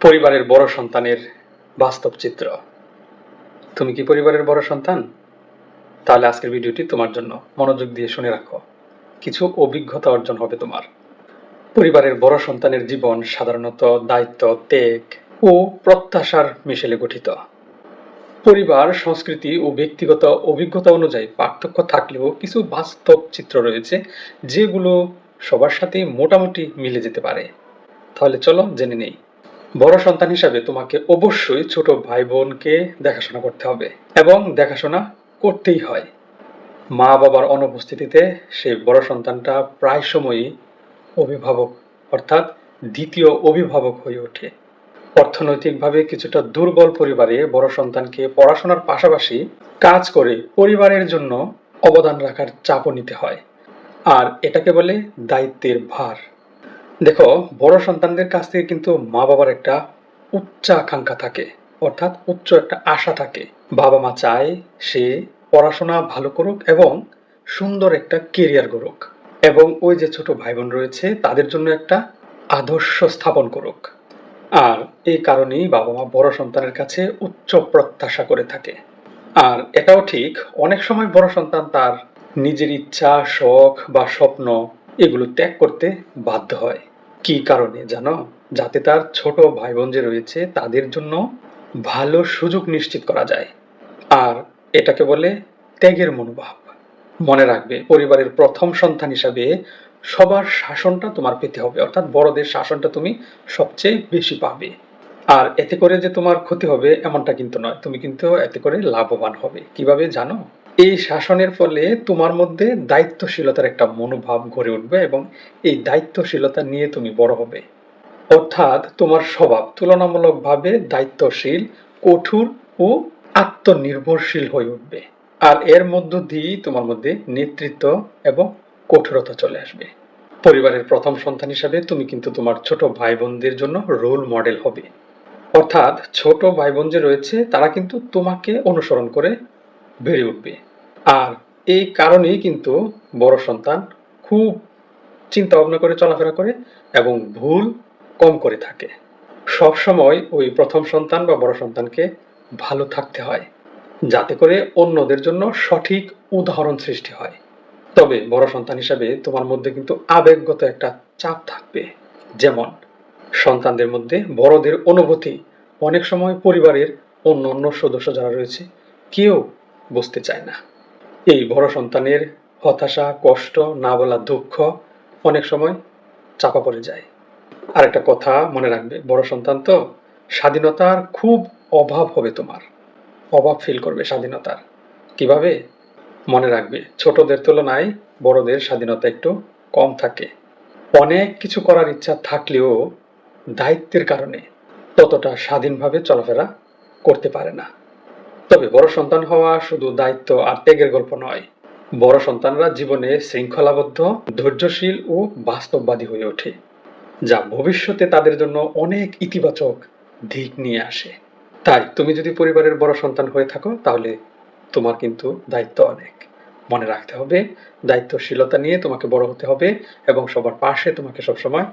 পরিবারের বড় সন্তানের বাস্তব চিত্র। তুমি কি পরিবারের বড় সন্তান? তাহলে আজকের ভিডিওটি তোমার জন্য মনোযোগ দিয়ে শুনে রাখো। কিছু অভিজ্ঞতা অর্জন হবে তোমার। পরিবারের বড় সন্তানের জীবন সাধারণত দায়িত্ব, ত্যাগ ও প্রত্যাশার মিশেলে গঠিত। পরিবার, সংস্কৃতি ও ব্যক্তিগত অভিজ্ঞতা অনুযায়ী পার্থক্য থাকলেও কিছু বাস্তব চিত্র রয়েছে যেগুলো সবার সাথে মোটামুটি মিলে যেতে পারে। তাহলে চলো জেনে নেই। বড় সন্তান হিসাবে তোমাকে অবশ্যই ছোট ভাই বোনকে দেখাশোনা করতে হবে এবং দেখাশোনা করতেই হয়। মা বাবার অনুপস্থিতিতে সেই বড় সন্তানটা প্রায় সময়ই অভিভাবক, অর্থাৎ দ্বিতীয় অভিভাবক হয়ে ওঠে। অর্থনৈতিকভাবে কিছুটা দুর্বল পরিবারে বড় সন্তানকে পড়াশোনার পাশাপাশি কাজ করে পরিবারের জন্য অবদান রাখার চাপও নিতে হয়। আর এটাকে বলে দায়িত্বের ভার। দেখো, বড় সন্তানদের কাছ থেকে কিন্তু মা বাবার একটা উচ্চ আকাঙ্ক্ষা থাকে, অর্থাৎ উচ্চ একটা আশা থাকে। বাবা মা চায় সে পড়াশোনা ভালো করুক এবং সুন্দর একটা কেরিয়ার করুক এবং ওই যে ছোট ভাই বোন রয়েছে, তাদের জন্য একটা আদর্শ স্থাপন করুক। আর এই কারণেই বাবা মা বড় সন্তানের কাছে উচ্চ প্রত্যাশা করে থাকে। আর এটাও ঠিক, অনেক সময় বড় সন্তান তার নিজের ইচ্ছা, শখ বা স্বপ্ন এগুলো ত্যাগ করতে বাধ্য হয়। কি কারণে জানো? যাতে তার ছোট ভাই বোন যে রয়েছে, তাদের জন্য ভালো সুযোগ নিশ্চিত করা যায়। আর এটাকে বলে ত্যাগের মনোভাব। মনে রাখবে, পরিবারের প্রথম সন্তান হিসাবে সবার শাসনটা তোমার পেতে হবে। অর্থাৎ বড়দের শাসনটা তুমি সবচেয়ে বেশি পাবে। আর এতে করে যে তোমার ক্ষতি হবে, এমনটা কিন্তু নয়। তুমি কিন্তু এতে করে লাভবান হবে। কীভাবে জানো? এই শাসনের ফলে তোমার মধ্যে দায়িত্বশীলতার একটা মনোভাব গড়ে উঠবে এবং এই দায়িত্বশীলতা নিয়ে তুমি বড় হবে। অর্থাৎ তোমার স্বভাব তুলনামূলকভাবে দায়িত্বশীল, কঠোর ও আত্মনির্ভরশীল হয়ে উঠবে। আর এর মধ্য দিয়েই তোমার মধ্যে নেতৃত্ব এবং কঠোরতা চলে আসবে। পরিবারের প্রথম সন্তান হিসাবে তুমি কিন্তু তোমার ছোট ভাই বোনদের জন্য রোল মডেল হবে। অর্থাৎ ছোট ভাই বোন যে রয়েছে, তারা কিন্তু তোমাকে অনুসরণ করে বেড়ে উঠবে। আর এই কারণেই কিন্তু বড় সন্তান খুব চিন্তা ভাবনা করে চলাফেরা করে এবং ভুল কম করে থাকে। সব সময় ওই প্রথম সন্তান বা বড় সন্তানকে ভালো থাকতে হয়, যাতে করে অন্যদের জন্য সঠিক উদাহরণ সৃষ্টি হয়। তবে বড় সন্তান হিসাবে তোমার মধ্যে কিন্তু আবেগগত একটা চাপ থাকবে। যেমন, সন্তানদের মধ্যে বড়দের অনুভূতি অনেক সময় পরিবারের অন্য অন্য সদস্য যারা রয়েছে, কেউ বুঝতে চায় না। এই বড় সন্তানের হতাশা, কষ্ট, না বলা দুঃখ অনেক সময় চাপা পড়ে যায়। আর একটা কথা মনে রাখবে, বড় সন্তান তো স্বাধীনতার খুব অভাব হবে তোমার। অভাব ফিল করবে স্বাধীনতার। কীভাবে? মনে রাখবে, ছোটদের তুলনায় বড়দের স্বাধীনতা একটু কম থাকে। অনেক কিছু করার ইচ্ছা থাকলেও দায়িত্বের কারণে ততটা স্বাধীনভাবে চলাফেরা করতে পারে না। তবে বড় সন্তান হওয়া শুধু দায়িত্ব আর ত্যাগের গল্প নয়। বড় সন্তানরা জীবনে শৃঙ্খলাবদ্ধ, ধৈর্যশীল ও বাস্তববাদী হয়ে ওঠে, যা ভবিষ্যতে তাদের জন্য অনেক ইতিবাচক দিক নিয়ে আসে। তাই তুমি যদি পরিবারের বড় সন্তান হয়ে থাকো, তাহলে তোমার কিন্তু দায়িত্ব অনেক। মনে রাখতে হবে, দায়িত্বশীলতা নিয়ে তোমাকে বড় হতে হবে এবং সবার পাশে তোমাকে সবসময়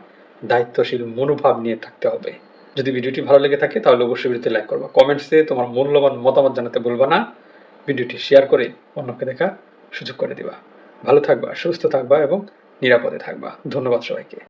দায়িত্বশীল মনোভাব নিয়ে থাকতে হবে। যদি ভিডিওটি ভালো লেগে থাকে, তাহলে অবশ্যই ভিডিওতে লাইক করবা। কমেন্টসে তোমার মূল্যবান মতামত জানাতে ভুলবা না। ভিডিওটি শেয়ার করে অন্যকে দেখা সুযোগ করে দিবা। ভালো থাকবা, সুস্থ থাকবা এবং নিরাপদে থাকবা। ধন্যবাদ সবাইকে।